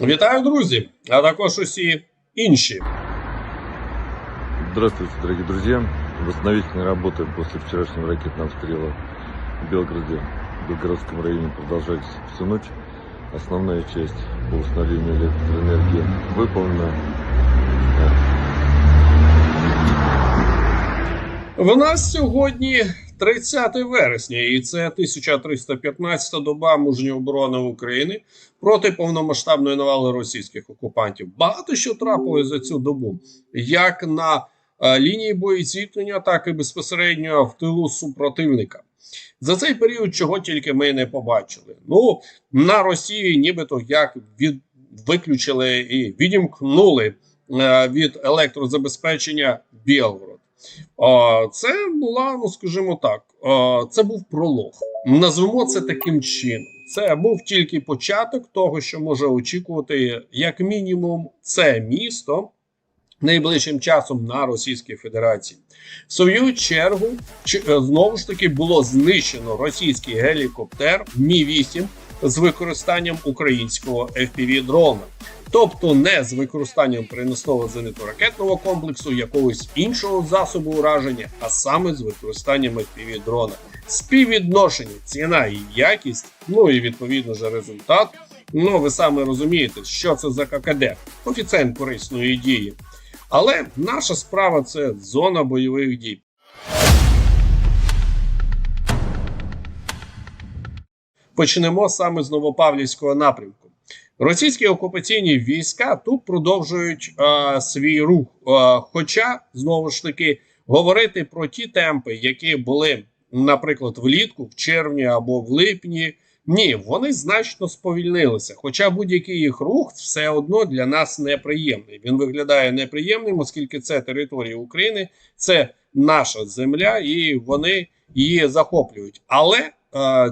Вітаю, друзі, а також усі інші. Здравствуйте, дорогие друзья. Восстановительные работы после вчерашнего ракетного обстрела в Белгороде, в Белгородском районе продолжались всю ночь. Основная часть по восстановлению электроэнергии выполнена. В нас сьогодні 30 вересня, і це 1315 доба мужньої оборони України проти повномасштабної навали російських окупантів. Багато що трапилось за цю добу, як на е, лінії боєзіткнення, так і безпосередньо в тилу супротивника. За цей період чого тільки ми не побачили. Ну на Росії, нібито як від виключили і відімкнули е, від електрозабезпечення Білгород. Це була, ну скажімо так, це був пролог. Назвемо це таким чином. Це був тільки початок того, що може очікувати, як мінімум, це місто найближчим часом на Російській Федерації. В свою чергу, е, знову ж таки, було знищено російський гелікоптер Мі 8 з використанням українського fpv дрона тобто не з використанням переносного зенитно-ракетного комплексу якогось іншого засобу ураження, а саме з використанням fpv дрона. Співвідношення ціна і якість, ну і відповідно же результат. Ну ви саме розумієте, що це за ККД, коефіцієнт корисної дії. Але наша справа це зона бойових дій. Почнемо саме з Новопавлівського напрямку. Російські окупаційні війська тут продовжують е, свій рух. Е, хоча знову ж таки говорити про ті темпи, які були, наприклад, влітку, в червні або в липні. Ні, вони значно сповільнилися. Хоча будь-який їх рух все одно для нас неприємний. Він виглядає неприємним, оскільки це територія України, це наша земля, і вони її захоплюють. Але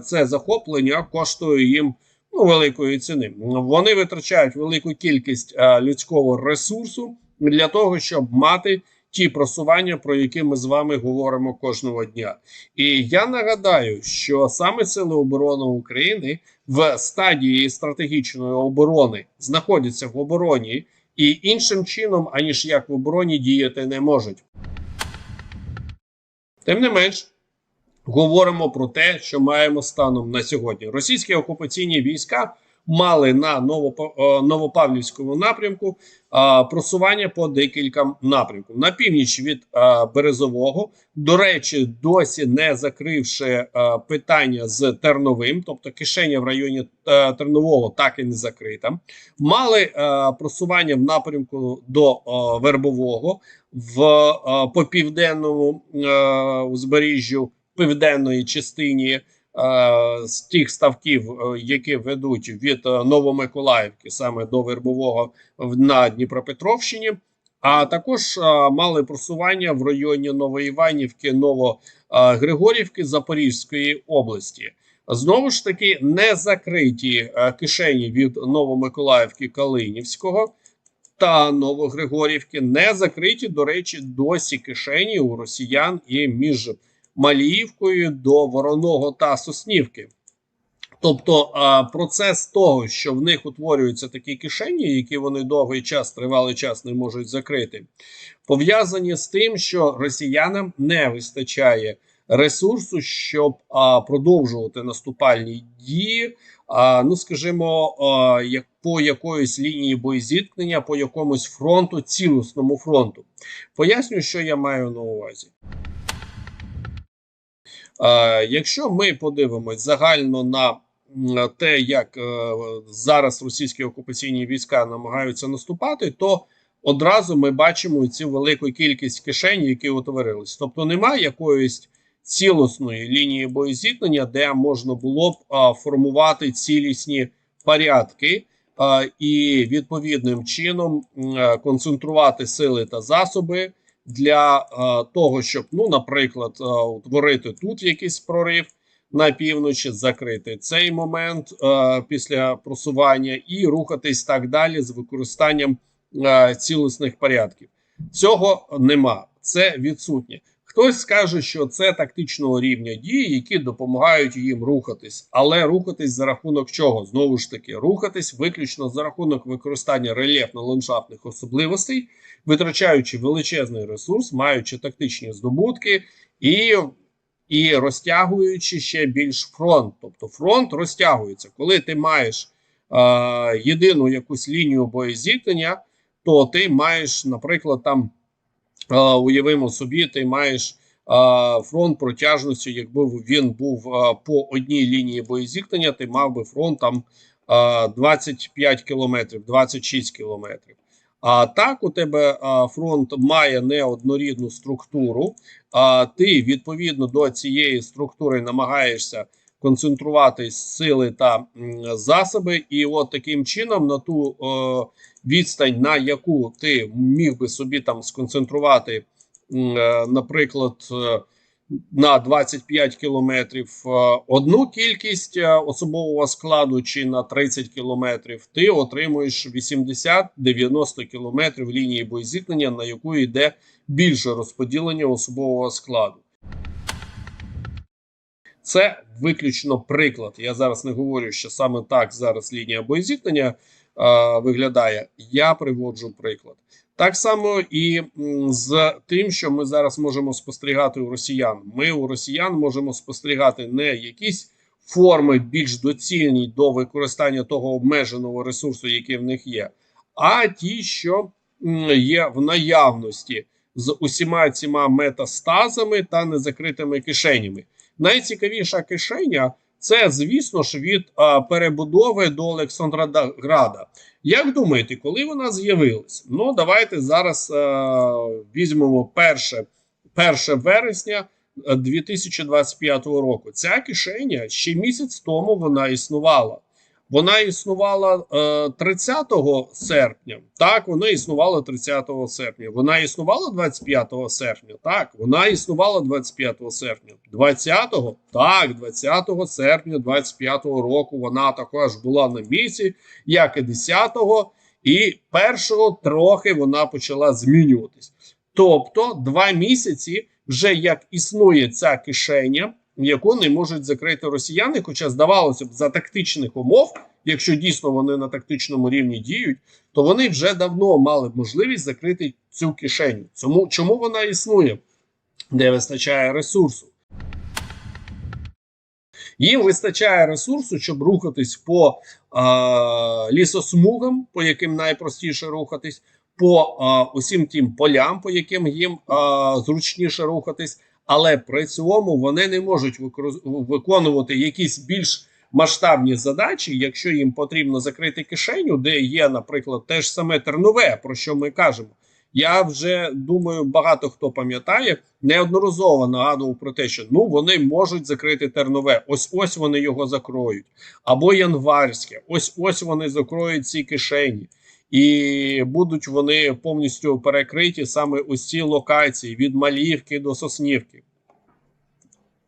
це захоплення коштує їм ну, великої ціни. Вони витрачають велику кількість е, людського ресурсу для того, щоб мати ті просування, про які ми з вами говоримо кожного дня. І я нагадаю, що саме Сили оборони України в стадії стратегічної оборони знаходяться в обороні і іншим чином, аніж як в обороні, діяти не можуть. Тим не менш, говоримо про те, що маємо станом на сьогодні. Російські окупаційні війська мали на е, Новопавлівському напрямку просування по декілька напрямків. На північ від е, Березового, до речі, досі не закривши е, питання з Терновим, тобто кишеня в районі Тернового так і не закрита. Мали просування в напрямку до Вербового в е, по південному узбережжю південної частині е, з тих ставків, е, які ведуть від е, Новомиколаївки саме до Вербового на Дніпропетровщині. А також е, мали просування в районі Новоіванівки, Новогригорівки Запорізької області. Знову ж таки, не закриті е, кишені від Новомиколаївки Калинівського та Новогригорівки, не закриті, до речі, досі кишені у росіян і між Маліївкою до Вороного та Соснівки. Тобто процес того, що в них утворюються такі кишені, які вони довгий час, тривалий час не можуть закрити, пов'язані з тим, що росіянам не вистачає ресурсу, щоб продовжувати наступальні дії. Ну, скажімо, як по якоїсь лінії боєзіткнення, по якомусь фронту, цілісному фронту. Поясню, що я маю на увазі. Е, якщо ми подивимось загально на те, як е, зараз російські окупаційні війська намагаються наступати, то одразу ми бачимо цю велику кількість кишень, які утворились. Тобто немає якоїсь цілісної лінії боєзіткнення, де можна було б формувати цілісні порядки. І відповідним чином е, концентрувати сили та засоби для е, того, щоб, ну, наприклад, е, утворити тут якийсь прорив на півночі, закрити цей момент е, після просування і рухатись так далі з використанням цілісних порядків. Цього нема, це відсутнє. Хтось скаже, що це тактичного рівня дії, які допомагають їм рухатись, але рухатись за рахунок чого? Знову ж таки, рухатись виключно за рахунок використання рельєфно-ландшафтних особливостей, витрачаючи величезний ресурс, маючи тактичні здобутки і, і розтягуючи ще більш фронт. Тобто фронт розтягується. Коли ти маєш е, єдину якусь лінію боєзіткнення, то ти маєш, наприклад, там. Е, уявимо собі, ти маєш фронт протяжністю, якби він був по одній лінії боєзіткнення, ти мав би фронт там е, 25 кілометрів, 26 кілометрів. А так у тебе фронт має неоднорідну структуру, а ти відповідно до цієї структури намагаєшся концентрувати сили та засоби, і от таким чином на ту відстань, на яку ти міг би собі там сконцентрувати, е, наприклад, е, на 25 кілометрів е, одну кількість е, особового складу чи на 30 кілометрів, ти отримуєш 80-90 кілометрів лінії боєзіткнення, на яку йде більше розподілення особового складу. Це виключно приклад. Я зараз не говорю, що саме так зараз лінія боєзіткнення е, виглядає. Я приводжу приклад. Так само і з тим, що ми зараз можемо спостерігати у росіян. Ми у росіян можемо спостерігати не якісь форми більш доцільні до використання того обмеженого ресурсу, який в них є, а ті, що є в наявності з усіма цими метастазами та незакритими кишенями. Найцікавіша кишеня це, звісно ж, від перебудови до Олександрограда. Як думаєте, коли вона з'явилась? Ну, давайте зараз е, візьмемо перше, 1 вересня е, 2025 року. Ця кишеня ще місяць тому вона існувала. Вона існувала е, 30 серпня. Так, вона існувала 30 серпня. Вона існувала 25 серпня. Так, вона існувала 25 серпня. 20-го? Так, 20 серпня 25 року вона також була на місці, як і 10-го, і першого трохи вона почала змінюватись. Тобто, два місяці вже як існує ця кишеня, яку не можуть закрити росіяни, хоча здавалося б, за тактичних умов, якщо дійсно вони на тактичному рівні діють, то вони вже давно мали б можливість закрити цю кишеню. Чому, чому вона існує? Де вистачає ресурсу? Їм вистачає ресурсу, щоб рухатись по е, лісосмугам, по яким найпростіше рухатись, по е, усім тим полям, по яким їм е, зручніше рухатись, але при цьому вони не можуть виконувати якісь більш масштабні задачі, якщо їм потрібно закрити кишеню, де є, наприклад, те ж саме Тернове, про що ми кажемо. Я вже думаю, багато хто пам'ятає, неодноразово нагадував про те, що ну вони можуть закрити Тернове. Ось ось вони його закроють. Або Январське, ось ось вони закроють ці кишені. І будуть вони повністю перекриті саме ось ці локації від Малівки до Соснівки.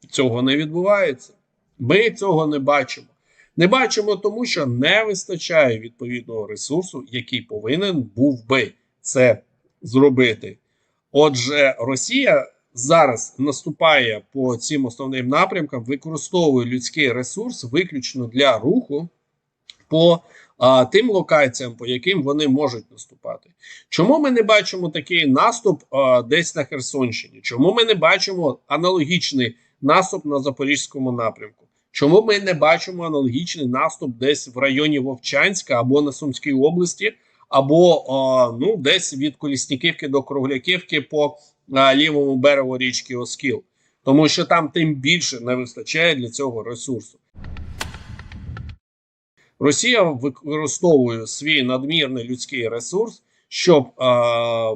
Цього не відбувається. Ми цього не бачимо. Не бачимо, тому що не вистачає відповідного ресурсу, який повинен був би це зробити. Отже, Росія зараз наступає по цим основним напрямкам, використовує людський ресурс виключно для руху по а, тим локаціям, по яким вони можуть наступати. Чому ми не бачимо такий наступ а, десь на Херсонщині? Чому ми не бачимо аналогічний наступ на Запорізькому напрямку? Чому ми не бачимо аналогічний наступ десь в районі Вовчанська або на Сумській області, або а, ну, десь від Колісніківки до Кругляківки по а, лівому берегу річки Оскіл? Тому що там тим більше не вистачає для цього ресурсу. Росія використовує свій надмірний людський ресурс, щоб е,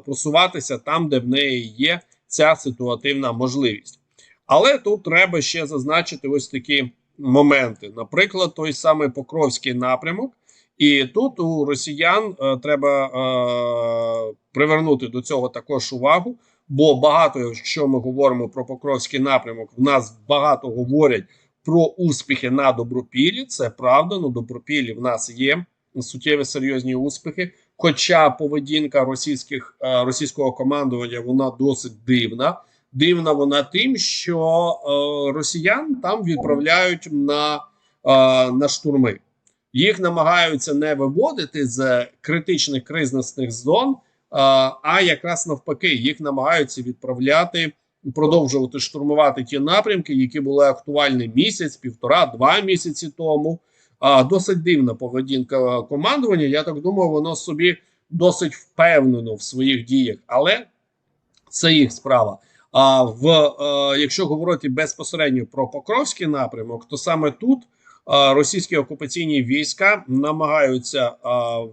просуватися там, де в неї є ця ситуативна можливість. Але тут треба ще зазначити ось такі моменти. Наприклад, той самий Покровський напрямок. І тут у росіян е, треба е, привернути до цього також увагу, бо багато, якщо ми говоримо про Покровський напрямок, в нас багато говорять про успіхи на добропіллі. Це правда. На добропіллі в нас є суттєві серйозні успіхи. Хоча поведінка російських е, російського командування вона досить дивна. Дивна вона тим, що е, росіян там відправляють на, е, на штурми. Їх намагаються не виводити з критичних кризисних зон, а якраз навпаки, їх намагаються відправляти, продовжувати штурмувати ті напрямки, які були актуальні місяць, півтора, два місяці тому. А досить дивна поведінка командування. Я так думаю, воно собі досить впевнено в своїх діях, але це їх справа. А в е, якщо говорити безпосередньо про Покровський напрямок, то саме тут е, російські окупаційні війська намагаються е,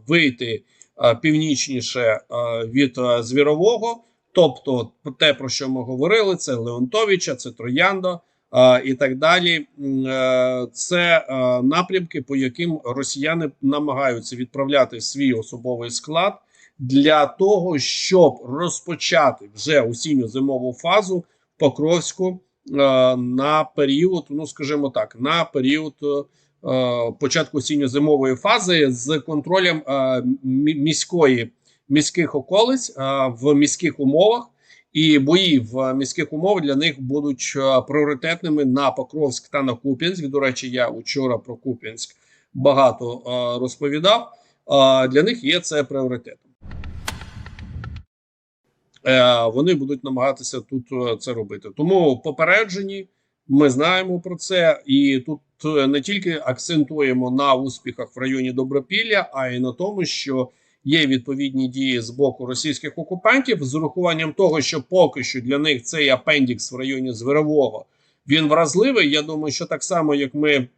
вийти е, північніше е, від е, Звірового, тобто те, про що ми говорили, це Леонтовича, це Трояндо е, і так далі. Е, Це е, напрямки, по яким росіяни намагаються відправляти свій особовий склад для того, щоб розпочати вже осінньо-зимову фазу Покровську е, на період, ну скажімо так, на період е, початку осінньо-зимової фази з контролем е, міської міських околиць е, в міських умовах. І бої в міських умовах для них будуть е, пріоритетними на Покровськ та на Куп'янськ. До речі, я вчора про Куп'янськ багато е, розповідав. Для них є це пріоритетом. Вони будуть намагатися тут це робити. Тому попереджені, ми знаємо про це, і тут не тільки акцентуємо на успіхах в районі Добропілля, а й на тому, що є відповідні дії з боку російських окупантів з урахуванням того, що поки що для них цей апендікс в районі Зверового він вразливий. Я думаю, що так само як ми е,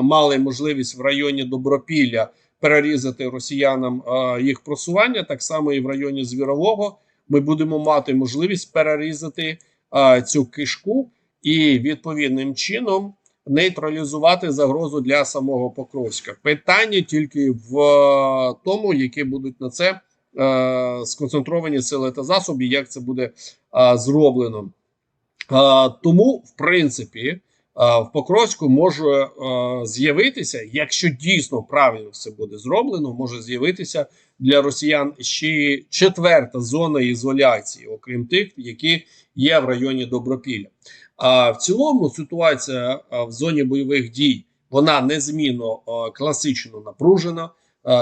мали можливість в районі Добропілля перерізати росіянам е, їх просування, так само і в районі Звірового ми будемо мати можливість перерізати е, цю кишку і відповідним чином нейтралізувати загрозу для самого Покровська. Питання тільки в е, тому, які будуть на це е, сконцентровані сили та засоби, як це буде е, зроблено. Е, тому, в принципі, е, в Покровську може е, з'явитися, якщо дійсно правильно все буде зроблено, може з'явитися для росіян ще четверта зона ізоляції, окрім тих, які є в районі Добропілля. А в цілому ситуація в зоні бойових дій вона незмінно класично напружена,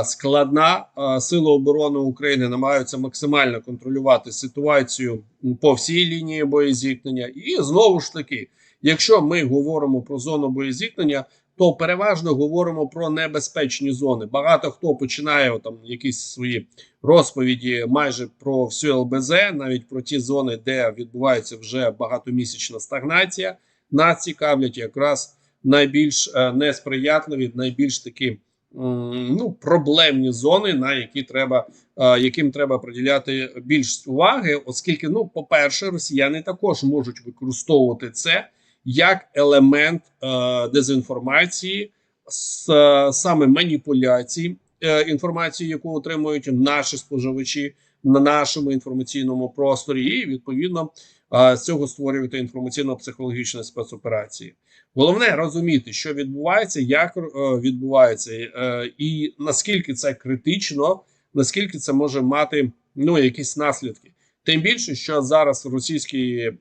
складна. Сили оборони України намагаються максимально контролювати ситуацію по всій лінії боєзіткнення. І знову ж таки, якщо ми говоримо про зону боєзіткнення, то переважно говоримо про небезпечні зони. Багато хто починає там якісь свої розповіді майже про всю ЛБЗ, навіть про ті зони, де відбувається вже багатомісячна стагнація. Нас цікавлять якраз найбільш е, несприятливі, найбільш такі ну, проблемні зони, на які треба, е, яким треба приділяти більш уваги, оскільки, ну, по-перше, росіяни також можуть використовувати це як елемент е, дезінформації, с, е, саме маніпуляцій е, інформації, яку отримують наші споживачі на нашому інформаційному просторі, і відповідно е, з цього створювати інформаційно-психологічні спецоперації. Головне розуміти, що відбувається, як е, відбувається, е, і наскільки це критично, наскільки це може мати ну якісь наслідки. Тим більше, що зараз російські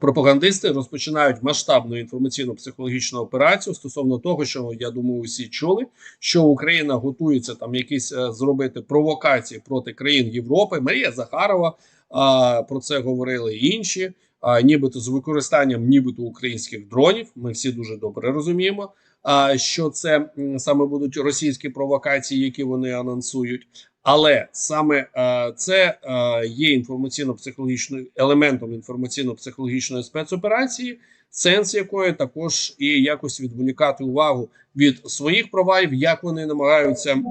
пропагандисти розпочинають масштабну інформаційно-психологічну операцію стосовно того, що я думаю, усі чули, що Україна готується там якісь е, зробити провокації проти країн Європи. Марія Захарова а, про це говорили інші, а, нібито з використанням нібито українських дронів. Ми всі дуже добре розуміємо. А що це саме будуть російські провокації, які вони анонсують. Але саме е, це е, є інформаційно-психологічною елементом інформаційно-психологічної спецоперації, сенс якої також і якось відволікати увагу від своїх провалів, як вони намагаються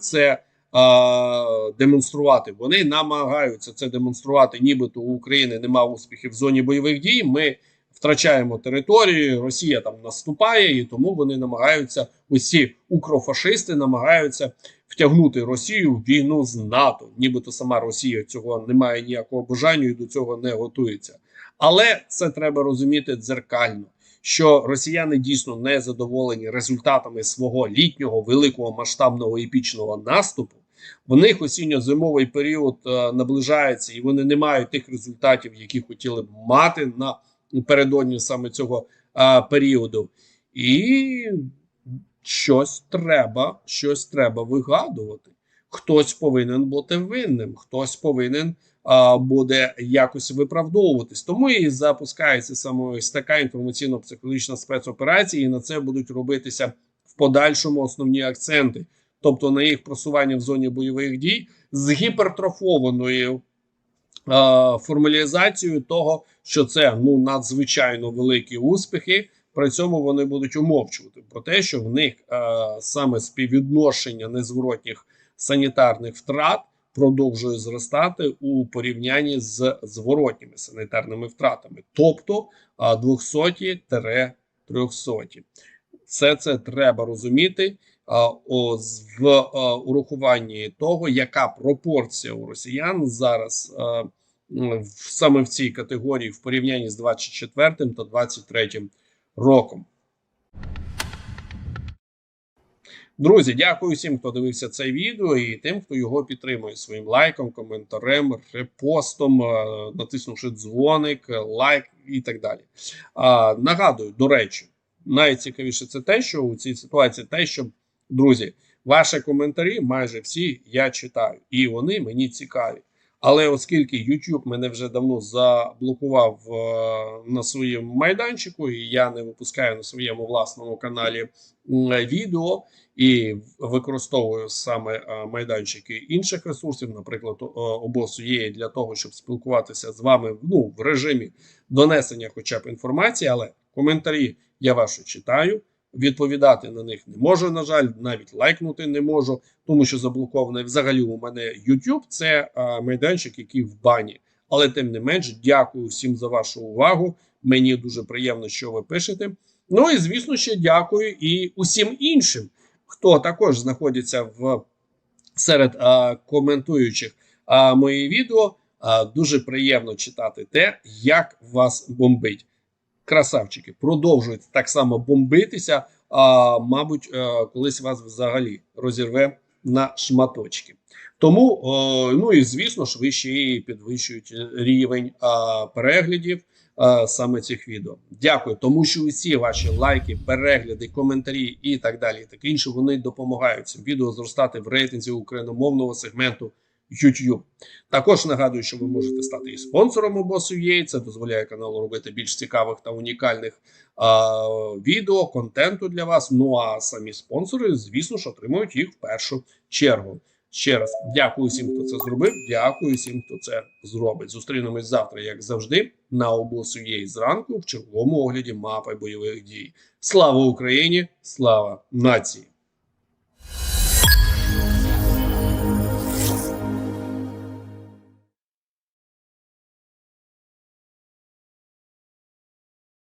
це е, демонструвати. Вони намагаються це демонструвати, нібито у України нема успіхів в зоні бойових дій. Ми втрачаємо територію, Росія там наступає, і тому вони намагаються усі укрофашисти намагаються втягнути Росію в війну з НАТО. Нібито сама Росія цього не має ніякого бажання і до цього не готується. Але це треба розуміти дзеркально. Що росіяни дійсно не задоволені результатами свого літнього великого масштабного епічного наступу, В них осінньо-зимовий період е, наближається, і вони не мають тих результатів, які хотіли б мати напередодні саме цього е, періоду. І щось треба, щось треба вигадувати. Хтось повинен бути винним, хтось повинен а, буде якось виправдовуватись. Тому і запускається саме ось така інформаційно-психологічна спецоперація, і на це будуть робитися в подальшому основні акценти, тобто на їх просування в зоні бойових дій з гіпертрофованою е, формалізацією того, що це ну надзвичайно великі успіхи. При цьому вони будуть умовчувати про те, що в них е, саме співвідношення незворотніх санітарних втрат продовжує зростати у порівнянні з зворотніми санітарними втратами, тобто 200-300. Все це треба розуміти а, о, в а, урахуванні того, яка пропорція у росіян зараз а, саме в цій категорії в порівнянні з 24 та 23 роком. Друзі, дякую всім, хто дивився це відео, і тим, хто його підтримує своїм лайком, коментарем, репостом, е, натиснувши дзвоник, е, лайк і так далі. А, нагадую, до речі, найцікавіше це те, що у цій ситуації те, що друзі, ваші коментарі майже всі я читаю, і вони мені цікаві. Але оскільки YouTube мене вже давно заблокував е, на своєму майданчику, і я не випускаю на своєму власному каналі відео і використовую саме е, майданчики інших ресурсів, наприклад, обосу є для того, щоб спілкуватися з вами ну, в режимі донесення, хоча б інформації, але коментарі я ваші читаю. Відповідати на них не можу, на жаль, навіть лайкнути не можу, тому що заблокований взагалі у мене YouTube – це а, майданчик, який в бані. Але тим не менш, дякую всім за вашу увагу. Мені дуже приємно, що ви пишете. Ну і звісно, ще дякую і усім іншим, хто також знаходиться в серед а, коментуючих а, мої відео. А, дуже приємно читати те, як вас бомбить. Красавчики, продовжують так само бомбитися. А, мабуть, е, колись вас взагалі розірве на шматочки. Тому, ну і звісно ж, ви ще і підвищують рівень переглядів саме цих відео. Дякую, тому що усі ваші лайки, перегляди, коментарі і так далі, і інше, вони допомагають цим відео зростати в рейтинзі україномовного сегменту YouTube. Також нагадую, що ви можете стати і спонсором обосу.ua. Це дозволяє каналу робити більш цікавих та унікальних а, відео, контенту для вас. Ну а самі спонсори, звісно ж, отримують їх в першу чергу. Ще раз дякую всім, хто це зробив. Дякую всім, хто це зробить. Зустрінемось завтра, як завжди, на обосу.ua зранку в черговому огляді мапи бойових дій. Слава Україні! Слава нації!